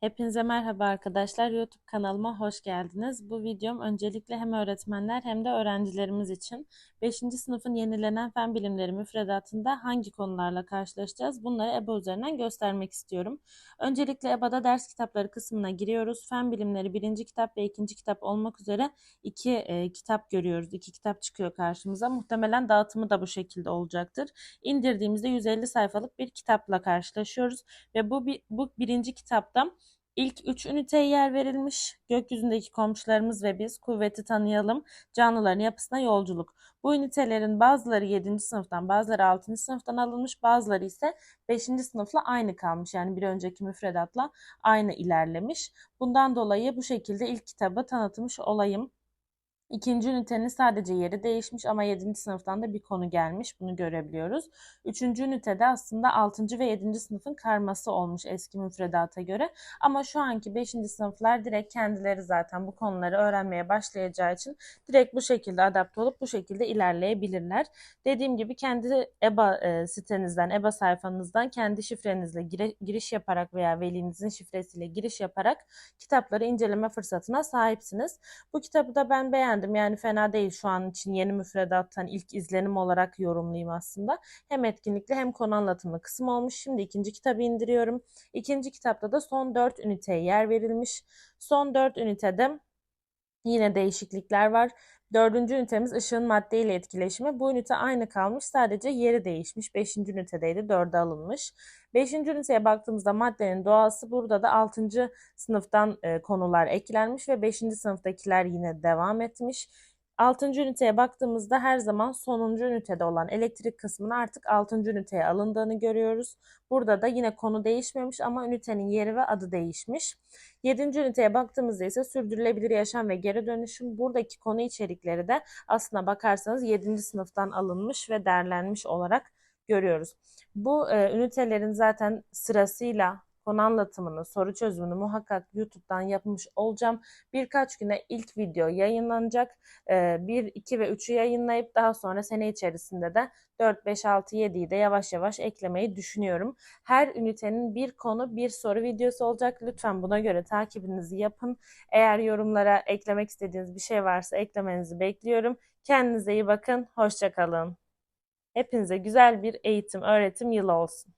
Hepinize merhaba arkadaşlar. YouTube kanalıma hoş geldiniz. Bu videom öncelikle hem öğretmenler hem de öğrencilerimiz için 5. sınıfın yenilenen fen bilimleri müfredatında hangi konularla karşılaşacağız? Bunları EBA üzerinden göstermek istiyorum. Öncelikle EBA'da ders kitapları kısmına giriyoruz. Fen bilimleri 1. kitap ve 2. kitap olmak üzere iki e, kitap görüyoruz. İki kitap çıkıyor karşımıza. Muhtemelen dağıtımı da bu şekilde olacaktır. İndirdiğimizde 150 sayfalık bir kitapla karşılaşıyoruz ve bu bu birinci kitapta İlk üç üniteye yer verilmiş. Gökyüzündeki komşularımız ve biz kuvveti tanıyalım. Canlıların yapısına yolculuk. Bu ünitelerin bazıları 7. sınıftan, bazıları 6. sınıftan alınmış, bazıları ise 5. sınıfla aynı kalmış. Yani bir önceki müfredatla aynı ilerlemiş. Bundan dolayı bu şekilde ilk kitabı tanıtmış olayım. İkinci ünitenin sadece yeri değişmiş ama 7. sınıftan da bir konu gelmiş. Bunu görebiliyoruz. Üçüncü ünitede aslında 6. ve 7. sınıfın karması olmuş eski müfredata göre. Ama şu anki 5. sınıflar direkt kendileri zaten bu konuları öğrenmeye başlayacağı için direkt bu şekilde adapte olup bu şekilde ilerleyebilirler. Dediğim gibi kendi EBA e, sitenizden, EBA sayfanızdan kendi şifrenizle giriş yaparak veya velinizin şifresiyle giriş yaparak kitapları inceleme fırsatına sahipsiniz. Bu kitabı da ben beğendim beğendim. Yani fena değil şu an için yeni müfredattan ilk izlenim olarak yorumlayayım aslında. Hem etkinlikli hem konu anlatımlı kısım olmuş. Şimdi ikinci kitabı indiriyorum. İkinci kitapta da son 4 üniteye yer verilmiş. Son 4 ünitede yine değişiklikler var. Dördüncü ünitemiz ışığın maddeyle etkileşimi. Bu ünite aynı kalmış sadece yeri değişmiş. Beşinci ünitedeydi dörde alınmış. Beşinci üniteye baktığımızda maddenin doğası burada da altıncı sınıftan e, konular eklenmiş ve beşinci sınıftakiler yine devam etmiş. 6. üniteye baktığımızda her zaman sonuncu ünitede olan elektrik kısmının artık 6. üniteye alındığını görüyoruz. Burada da yine konu değişmemiş ama ünitenin yeri ve adı değişmiş. 7. üniteye baktığımızda ise sürdürülebilir yaşam ve geri dönüşüm. Buradaki konu içerikleri de aslına bakarsanız 7. sınıftan alınmış ve derlenmiş olarak görüyoruz. Bu e, ünitelerin zaten sırasıyla konu anlatımını, soru çözümünü muhakkak YouTube'dan yapmış olacağım. Birkaç güne ilk video yayınlanacak. 1, 2 ve 3'ü yayınlayıp daha sonra sene içerisinde de 4, 5, 6, 7'yi de yavaş yavaş eklemeyi düşünüyorum. Her ünitenin bir konu, bir soru videosu olacak. Lütfen buna göre takibinizi yapın. Eğer yorumlara eklemek istediğiniz bir şey varsa eklemenizi bekliyorum. Kendinize iyi bakın. Hoşçakalın. Hepinize güzel bir eğitim, öğretim yılı olsun.